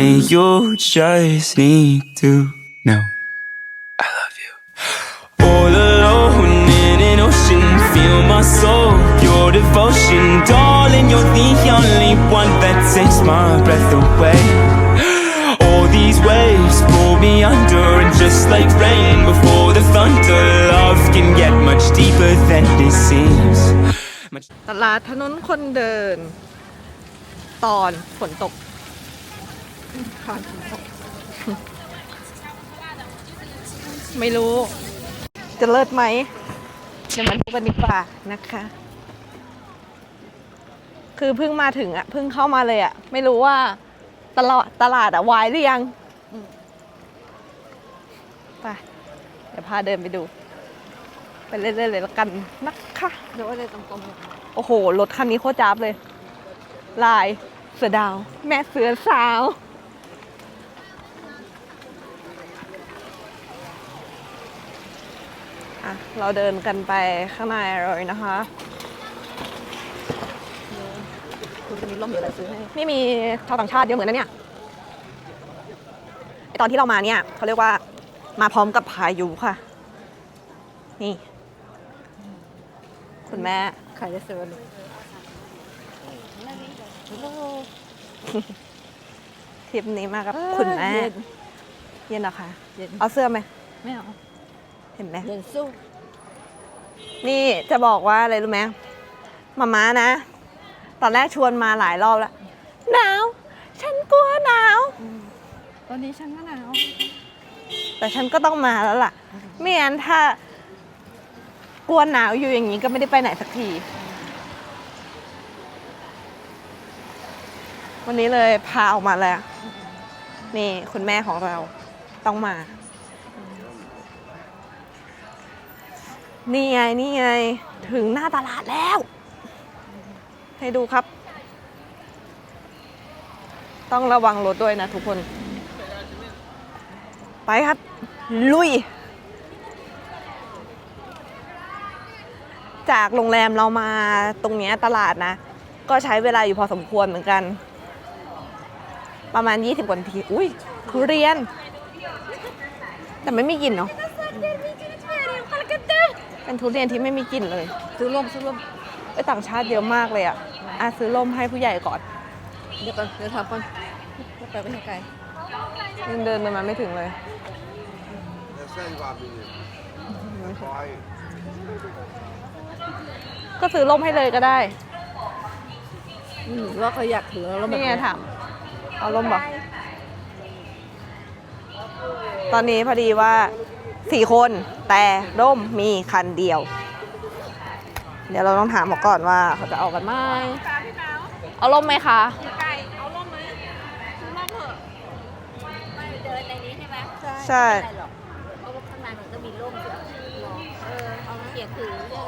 And you just need to know I love you. All alone in an ocean, feel my soul, your devotion. Darling, you're the only one that takes my breath away. All these waves pull me under, and just like rain before the thunder, love can get much deeper than it seems. ตลาดถนนคนเดิน ตอนฝนตก ผ่านไม่รู้ จะเลิศไหมเดี๋ยวมันดูกันดีกว่านะคะ คือเพิ่งมาถึงอะเพิ่งเข้ามาเลยอะไม่รู้ว่าตลาดตลาดอะวายหรือยังไปเดี๋ยวพาเดินไปดู ไปเรื่อยๆเลยล้วกันนะคะเดี๋ยวว่าจะตรงโอ้โหรถคันนี้โคตรจ้าบเลย ลายเสือดาว แม่เสือสาว อะ เราเดินกันไปข้างในเลยนะคะๆคุณจะมีร่มหรืออะไรซื้อให้นี่มีชาวต่างชาติเยอะเหมือนนะเนี่ยไอตอนที่เรามาเนี่ยเขาเรียกว่ามาพร้อมกับพายุค่ะ นี่ คุณแม่ใครได้ซื้อเลยทริปนี้มากับคุณแม่เย็นเย็นเหรอคะ เย็น เอาเสื้อไหม ไม่เอา เห็นไหมเย็นสู้นี่จะบอกว่าอะไรรู้ไหมมาม่านะ ตอนแรกชวนมาหลายรอบแล้วหนาว ฉันกลัวหนาว ตอนนี้ฉันก็หนาว แต่ฉันก็ต้องมาแล้วล่ะ ไม่งั้นถ้ากลัวหนาวอยู่อย่างนี้ก็ไม่ได้ไปไหนสักที วันนี้เลยพาออกมาแล้ว นี่คุณแม่ของเราต้องมา นี่ไง นี่ไง ถึงหน้าตลาดแล้ว ให้ดูครับ ต้องระวังรถด้วยนะทุกคน ไปครับ ลุย จากโรงแรมเรามาตรงนี้ตลาดนะ ก็ใช้เวลาอยู่พอสมควรเหมือนกัน ประมาณ 20 กว่านาที อุ้ยทุเรียน แต่ไม่มีกลิ่นเนาะ เป็นทุเรียนที่ไม่มีกลิ่นเลย ซื้อร่มซื้อร่มไอยต่างชาติเยอะมากเลยอะอะซื้อร่มให้ผู้ใหญ่ก่อน เดี๋ยวก่อนเดี๋ยวถามก่อนแล้วไปไม่ให้ไกลยังเดินไปมาไม่ถึงเลย ก็ซื้อร่มให้เลยก็ได้อืมว่าเขาอยากถือแล้วร่มแบบนี่ไงนี้ถามเอาร่มบอกตอนนี้พอดีว่า สี่คน แต่ร่มมีคันเดียว เดี๋ยวเราต้องถามเขาก่อนว่าเขาจะเอากันไหมเอาร่มไหมคะเดินในนี้ใช่ไหมใช่ไม่เป็นไรหรอกเพราะว่าข้างในมันก็มีร่มอยู่รอเออเอาเขียนถือได้เลย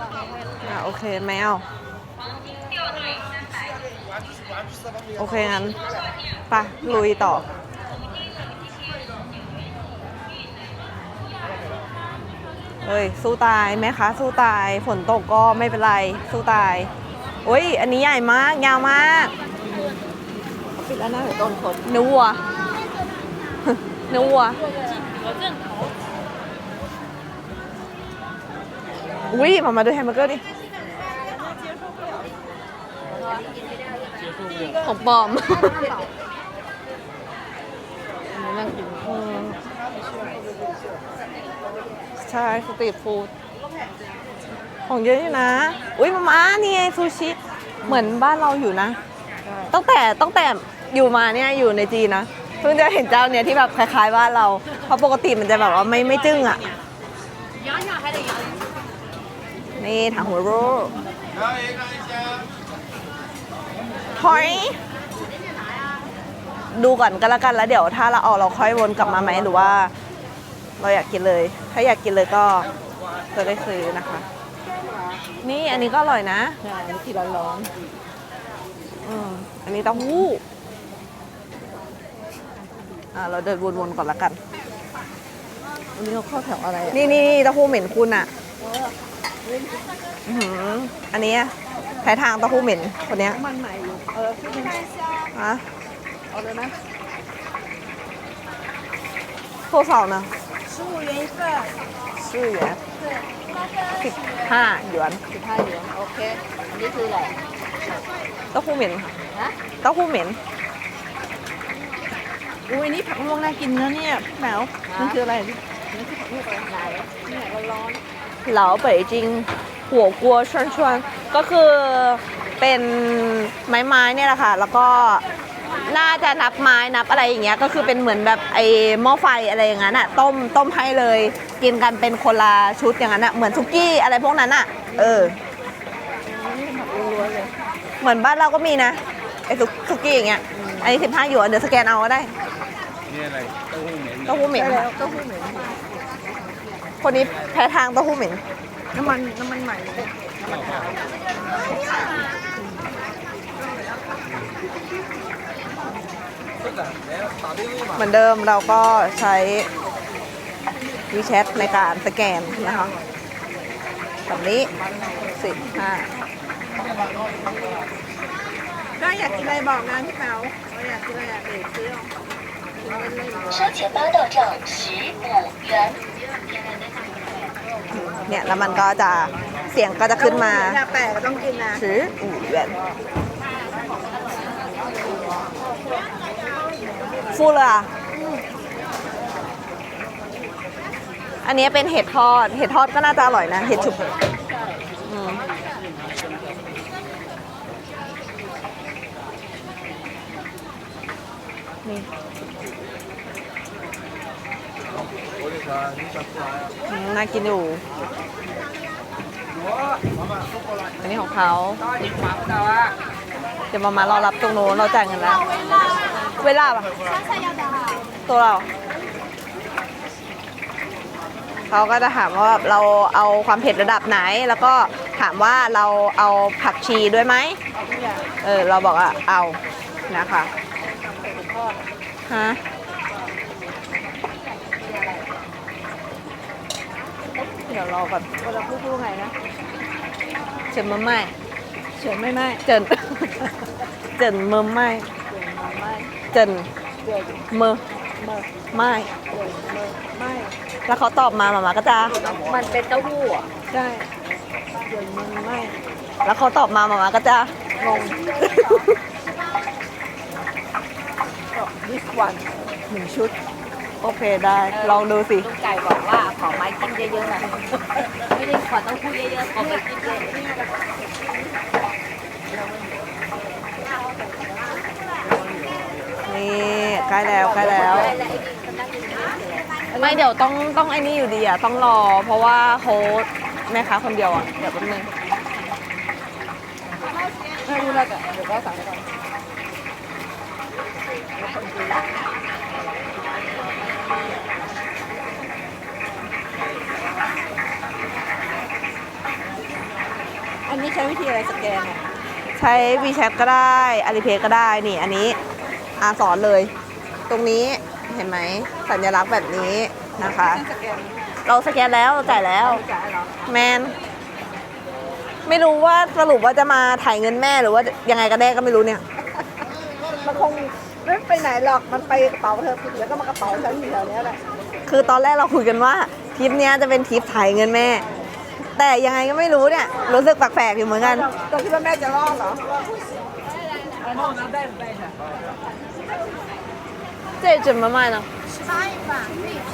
ว่าไม่ไม่อะโอเคไม่เอาโอเคงั้นไปลุยต่อ เฮ้ย สู้ตายแม่คะสู้ตาย ฝนตกก็ไม่เป็นไร สู้ตายโอ้ย อันนี้ใหญ่มาก ยาวมากปิดแล้วนะเดี๋ยวต้นคนเนื้อวัวเนื้อวัวอุ้ยมามาดูแฮมเบอร์เกอร์ดิ ของปลอม อันนี้นั่งกินอืมใช่สตรีทฟู้ดของเยอะอยู่นะ อุ้ยมาม่านี่ไงซูชิ เหมือนบ้านเราอยู่นะใช่ตั้งแต่ตั้งแต่อยู่มาเนี่ยอยู่ในจีนนะ เพิ่งจะเห็นเจ้าเนี่ยที่แบบคล้ายๆบ้านเรา เพราะปกติมันจะแบบว่าไม่ไม่จึ้งอะ นี่ถังหัวโร่หอย ดูก่อนก็แล้วกันแล้วเดี๋ยวถ้าเราเอาเราค่อยวนกลับมาไหมหรือว่า เราอยากกินเลย ถ้าอยากกินเลยก็จะได้ซื้อนะคะ นี่อันนี้ก็อร่อยนะอันนี้ที่ร้อนๆอืมอันนี้เต้าหู้เราเดินวนๆก่อนละกันอันนี้เราเข้าแถวอะไรนี่นี่เต้าหู้เหม็นคุณอะอันนี้ขายทางเต้าหู้เหม็นคนเนี้ยมันใหม่อยู่เอออะเอาเลยนะโซเสาวนะ 十五元一份四元สิบห้าหยวน สิบห้าเหรียญโอเค อันนี้คืออะไร เต้าหู้เหม็นค่ะ ฮะ เต้าหู้เหม็น อุ้ยนี่ผักลวกน่ากินนะเนี่ยพี่แมวมันคืออะไรนี่นี่คือผักลวกอะไรไหนนี่ไหนร้อน เหลาเป่ยจริง หัวกัวชวนชวนก็คือเป็นไม้ไม้ๆเนี่ยแหละค่ะ แล้วก็ น่าจะนับไม้นับอะไรอย่างเงี้ยก็คือเป็นเหมือนแบบไอ้หม้อไฟอะไรอย่างนั้นอะต้มต้มให้เลยกินกันเป็นคนละชุดอย่างนั้นอะเหมือนซุกี้อะไรพวกนั้นอะเออๆนี่ผักล้วนๆเลยเหมือนบ้านเราก็มีนะไอ้ซุซุกี้อย่างเงี้ยอันนี้สิบห้าหยวนเดี๋ยวสแกนเอาก็ได้นี่อะไรเต้าหู้เหม็นเต้าหู้เหม็นใช่ค่ะแล้วเต้าหู้เหม็นคนนี้แพ้ทางเต้าหู้เหม็นน้ำมันน้ำมันใหม่ เลย เหมือนเดิมเราก็ใช้วีแชทในการสแกนนะคะแบบนี้สิบห้า ก็อยากกินอะไรบอกนะพี่แมวเราอยากกินอะไรอยากเด็กซื้อเอากินเล่นๆ 收钱八到账十五元。 เนี่ยแล้วมันก็จะเสียงก็จะขึ้นมา อยากแปลกก็ต้องกินนะ ซื้ออู่เวียน ฟูเลยอะอันนี้เป็นเห็ดทอด เห็ดทอดก็น่าจะอร่อยนะ เห็ดชุบนี่น่ากินอยู่ อันนี้ของเขา เดี๋ยวมามารอรับตรงโน้นเราจ่ายเงินแล้ว เวลาปะตัวเราเขาก็จะถามว่าแบบเราเอาความเผ็ดระดับไหน แล้วก็ถามว่าเราเอาผักชีด้วยไหมเออเราบอกว่าเอานะคะฮะเดี๋ยวรอก่อนเวลาพูดพูดไงนะเฉินเมื่อไม่เฉยไม่ไม่เจินเจินเมื่อไม่เฉยมาไม่ เจินเกิดเมื่อเมื่อไม่เกิดเมื่อไม่แล้วเขาตอบมาหมามาก็จะมันเป็นเต้าหู้อะใช่เกิดมึงไม่แล้วเขาตอบมาหมามาก็จะงง this one หนึ่งชุด โอเคได้ ลองดูสิลุงไก่บอกว่าขอไม้จิ้มเยอะๆหน่อยไม่ได้ขอเต้าหู้เยอะๆขอไม้จิ้มเยอะ นี่ใกล้แล้วใกล้แล้วได้แล้วไอ้นี่ก็นั่งกินเฉยไม่เดี๋ยวต้องต้องไอ้นี่อยู่ดีอะต้องรอ เพราะว่าเขาแม่ค้าคนเดียวอะเดี๋ยวแป๊บนึงไม่รู้แล้วแต่เดี๋ยวก็สั่งไปก่อนอันนี้ใช้วิธีอะไรสแกนเนี่ยใช้ WeChat ก็ได้ Alipay ก็ได้นี่อันนี้ อาสอนเลย ตรงนี้เห็นไหมสัญลักษณ์แบบนี้นะคะสแกนเราสแกนแล้วเราจ่ายแล้วจ่ายเหรอแมน ไม่รู้ว่าสรุปว่าจะมาถ่ายเงินแม่หรือว่ายังไงกันแน่ก็ไม่รู้เนี่ย มันคงไม่ไปไหนหรอก มันไปกระเป๋าเธอเดี๋ยวก็มากระเป๋าฉันอยู่แถวเนี้ยแหละคือตอนแรกเราคุยกันว่าทริปเนี้ยจะเป็นทริปถ่ายเงินแม่ แต่ยังไงก็ไม่รู้เนี่ย รู้สึกแปลกๆอยู่เหมือนกันตอนที่ว่าแม่จะรอดเหรอ 这怎么卖呢？十八一份可以吃，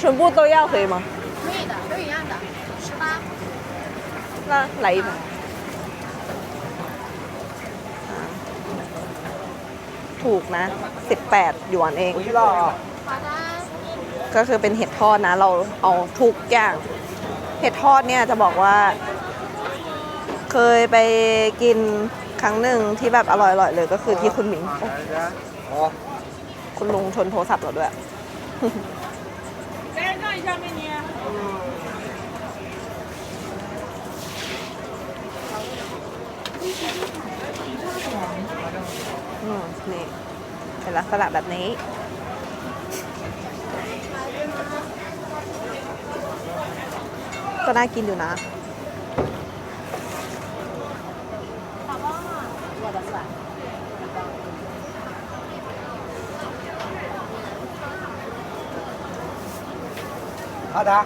全部都要可以吗？可以的，都一样的，十八。那来一盘。ถูกนะ 18 หยวนเอง หล่อ 好的。 ก็คือเป็นเห็ดทอดนะ เราเอาทุกอย่าง เห็ดทอดเนี่ยจะบอกว่า เคยไปกิน ครั้งหนึ่งที่แบบอร่อยๆเลยก็คือที่คุณหมิงโอ้คุณลุงชนโทรศัพท์เราด้วย อืมนี่เป็นลักษณะแบบนี้ ก็น่ากินอยู่นะ วัดสัน 阿达，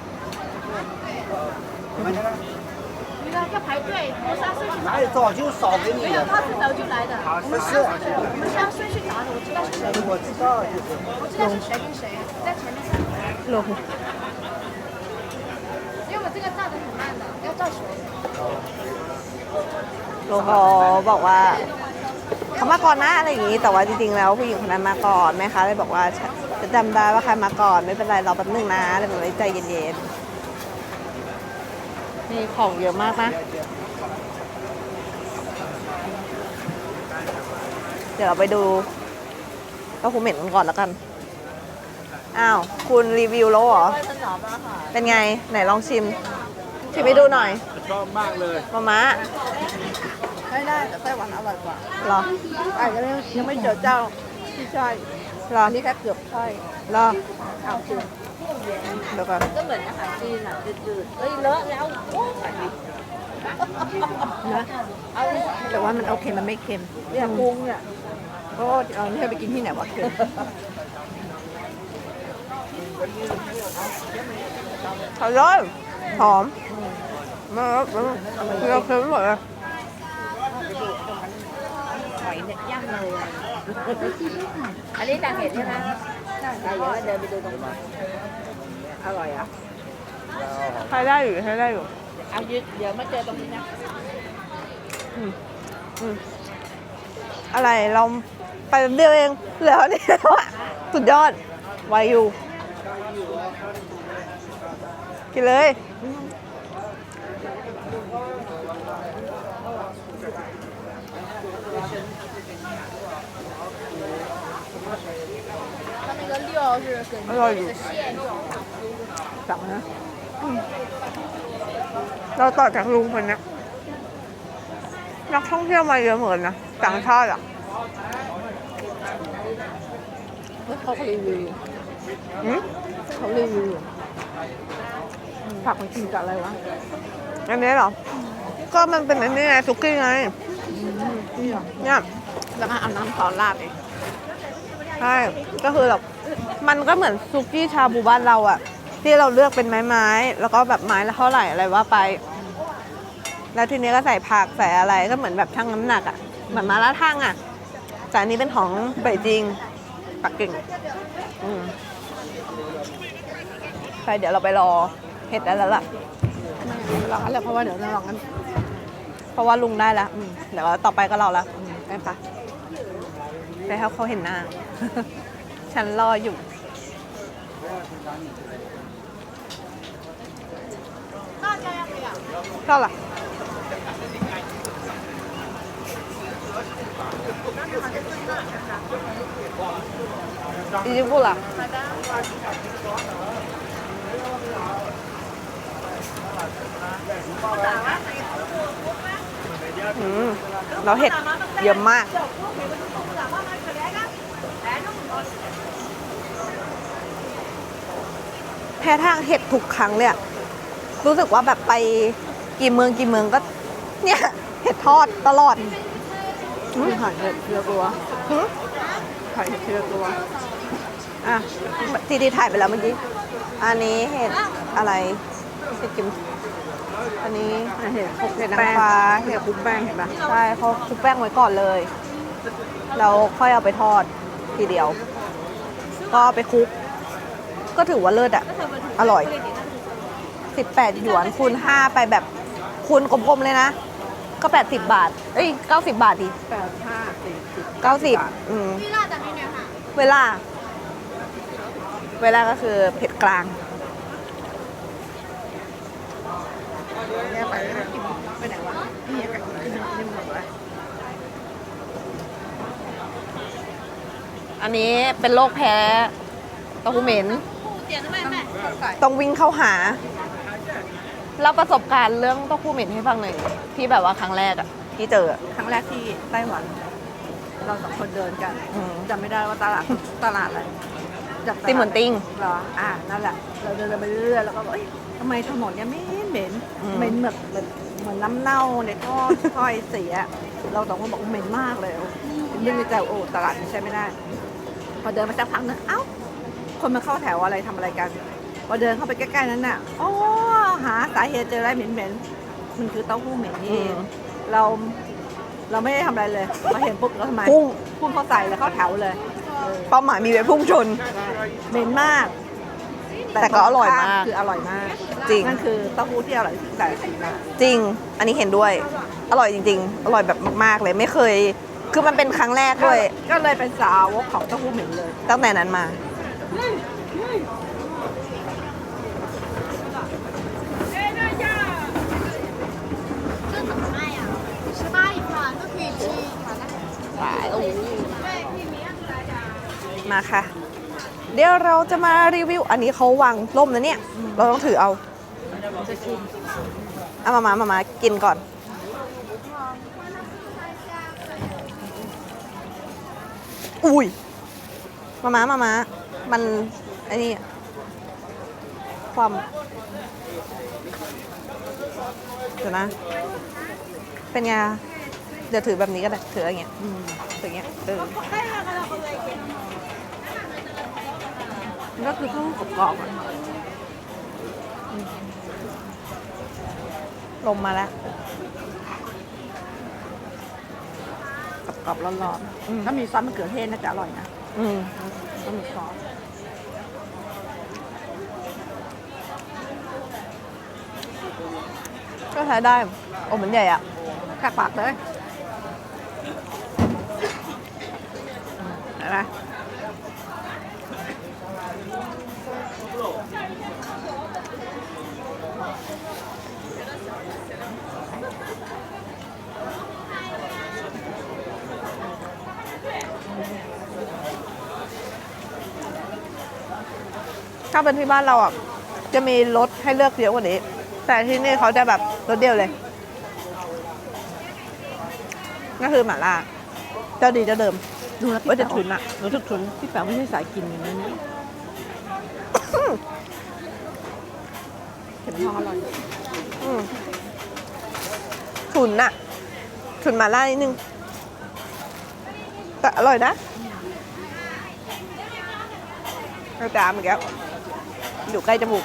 你看要排队，我是要顺序哪里早就扫给你没有，了？他是早就来的。不是，我们是要顺序拿的，我知道是谁，我知道就是。我知道是谁跟谁，在前面。 ลง 因为我这个照的很慢的，要照熟。 ลงพอบอกว่าเขามาก่อนนะอะไรอย่างนี้ แต่ว่าจริงๆแล้วผู้หญิงคนนั้นมาก่อนแม่ค้าเลยบอกว่า จะจำได้ว่าใครมาก่อนไม่เป็นไรรอแป๊บนึงนะอะไรแบบนี้ใจเย็นๆนี่ของเยอะมากนะ เดี๋ยวเราไปดูเต้าหู้เหม็นกันก่อนแล้วกัน อ้าว คุณรีวิวแล้วเหรอ เป็นไง ไหนลองชิม ชิมให้ดูหน่อย ชอบมากเลยมาม่าใช้ได้แต่ไส้หวานอร่อยกว่าเหรอไอ้ก็ยังยังไม่เจอเจ้าที่ใช่เห รออันนี้แค่เกือบใช่เหรอเอาจริงเดี๋ยวก่อนก็เหมือนอาหารจีนอะจืดๆเอ้ยเลอะแล้วโอ้ยนะแต่ว่ามันโอเคมันไม่เค็มเนี่ยปรุงเนี่ยโอ้เอานี่ให้ไปกินที่ไหนวะเค็มอร่อยหอมมาแล้วเราเค็มหมดเลยหอยเนี่ยย่างเลย อะอันนี้ดังเห็นใช่ไหมใช่เดี๋ยวเราเดินไปดูตรงนู้นอร่อยอะใช้ได้อยู่ใช้ได้อยู่เอายึดเดี๋ยวมาเจอตรงนี้นะอะไรเราไปแป๊บเดียวเองแล้วนี่แล้วอะสุดยอดไวอยู่กินเลย 它那个料是跟哎呦蟹肉。 สั่งนะ เราต่อจากลุงคนเนี้ยนักท่องเที่ยวมาเยอะเหมือนกันนะต่างชาติอ่ะ แล้วเขาก็รีวิวอยู่ อืม เขารีวิวอยู่ผักมันกินกับอะไรวะ อันนี้เหรอ ก็มันเป็นอันนี้ไงซุกี้ไง นี่เหรอ เนี่ย แล้วก็เอาน้ำซอสราดเอง ใช่ก็คือแบบมันก็เหมือนซุกี้ชาบูบ้านเราอะที่เราเลือกเป็นไม้ๆแล้วก็แบบไม้ละเท่าไหร่อะไรว่าไป แล้วทีนี้ก็ใส่ผักใส่อะไรก็เหมือนแบบชั่งน้ำหนักอะเหมือนมาละทั่งอะแต่อันนี้เป็นของเบยจิงปักกิ่งอืมไปเดี๋ยวเราไปรอเห็ดได้แล้วล่ะลองกันเลยเพราะว่าเดี๋ยวเราลองกัน เพราะว่าลุงได้แล้วอืมเดี๋ยวต่อไปก็เราละอืมไปปะไปให้เขาเห็นหน้า ฉันรออยู่ 到了。已经不了。อืมแล้วเห็ดเยอะมาก พ้ทางเห็ดทุกครั้งเลยอะรู้สึกว่าแบบไปกี่เมืองกี่เมืองก็เนี่ยเห็ดทอดตลอดมีหอยเห็ดเชือตัวหึหอยเห็ดเชือตัวอะที่ที่ถ่ายไปแล้วเมื่อกี้ อันนี้เห็ดอะไรเห็ดกิมอันนี้เห็ดคลุกเห็ดแป้นางงฟ้าเห็ดคลุกแป้งเห็นปะใช่เขาคลุกแป้งไว้ก่อนเลยแล้วค่อยเอาไปทอดทีเดียว ก็ไปคลุก ก็ถือว่าเลิศอะ อร่อย 18 หยวนคูณ 5 ไปแบบคูณกลมๆเลยนะ ก็ 80 บาท เอ้ย 90 บาทดิแปดห้าสิบ90 อืม ที่าดแม่เนี่ยค่ะเวลา เวลาก็คือเผ็ดกลางเไปไปไหนวะนี่ยักกินกินกินหมดวอันนี้เป็นโรคแพ้ตะาหู้เหม็น ต้องวิ่งเข้าหาเล่าประสบการณ์เรื่องเต้าหู้เหม็นให้ฟังหน่อยที่แบบว่าครั้งแรกอะที่เจออะครั้งแรกที่ไต้หวัน เราสองคนเดินกันอืม จำไม่ได้ว่าตลาดตลาดอะไรจากตลาดติเหมือนติงเหรออ่านั่นแหละ เราเดินไปเรื่อยๆแล้วก็บอกเอ้ยทำไมถนนเนี่ยเหม็นเหม็นอืม เหม็นแบบเหมือนเหมือนน้ำเน่าในท่อ ถ้อยเสีย เราสองคนบอกเหม็นมากเลยนึกในใจโอ้ตลาดนี้ใช้ไม่ได้ พอเดินไปสักพักนึงเอ้า คนมาเข้าแถวอะไรทำอะไรกันพอเดินเข้าไปใกล้ๆนั้นน่ะอ๋อหาสาเหตุเจออะไรเหม็นๆมันคือเต้าหู้เหม็นนี่เองเรา เราไม่ได้ทำอะไรเลยพอเห็นปุ๊บเราทำไมพุ่ง พุ่งเข้าใส่แล้วเข้าแถวเลยเป้าหมายมีไว้พุ่งชน เหม็นมากแต่ก็อร่อยมาก คืออร่อยมาก จริงนั่นคือเต้าหู้ที่อร่อยที่สุดแต่กินมาจริง อันนี้เห็นด้วย อร่อยจริง ๆ อร่อยแบบมากๆเลยไม่เคย คือมันเป็นครั้งแรกด้วย ก็เลยเป็นสาวกของเต้าหู้เหม็นเลย ตั้งแต่นั้นมา มาค่ะ เดี๋ยวเราจะมารีวิว อันนี้เขาวางล่มนะเนี่ย เราต้องถือเอาเอามามามามากินก่อนอุ้ยมามามามา มันไอ้นี่ความเดี๋ยวนะ เป็นไงเดี๋ยวถือแบบนี้ก็ได้ถืออย่างเงี้ยอืมถืออย่างเงี้ยเออก็คือเต้าหู้กรอบๆอะลมมาแล้วกรอบๆร้อนอืมๆถ้ามีซอสมะเขือเทศน่าจะอร่อยนะ อืมต้องมีซอส ก็ใช้ได้ โอ้มันใหญ่อะแค่ปากเลยนไหมถ้าเป็นที่บ้านเราอะ จะมีรสให้เลือกเยอะกว่านี้ แต่ที่นี่เขาจะแบบ รสเดียวเลยก็คือหม่าล่าเจ้าดีเจ้าเดิมดูแล้วพี่ว่าจะแป๋วฉุนอะหนูถึกฉุนพี่แป๋วไม่ใช่สายกินอย่างนี้นะเข็มทองอร่อยอืมฉุนอะฉุนหม่าล่านิดนึงแต่อร่อยนะกระจามอีกแล้วอยู่ใกล้จมูก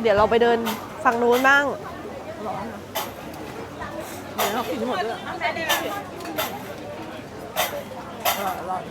เดี๋ยวเราไปเดินฝั่งนู้นบ้างเดี๋ยวเรากินหมดด้วยร่อยอร่อย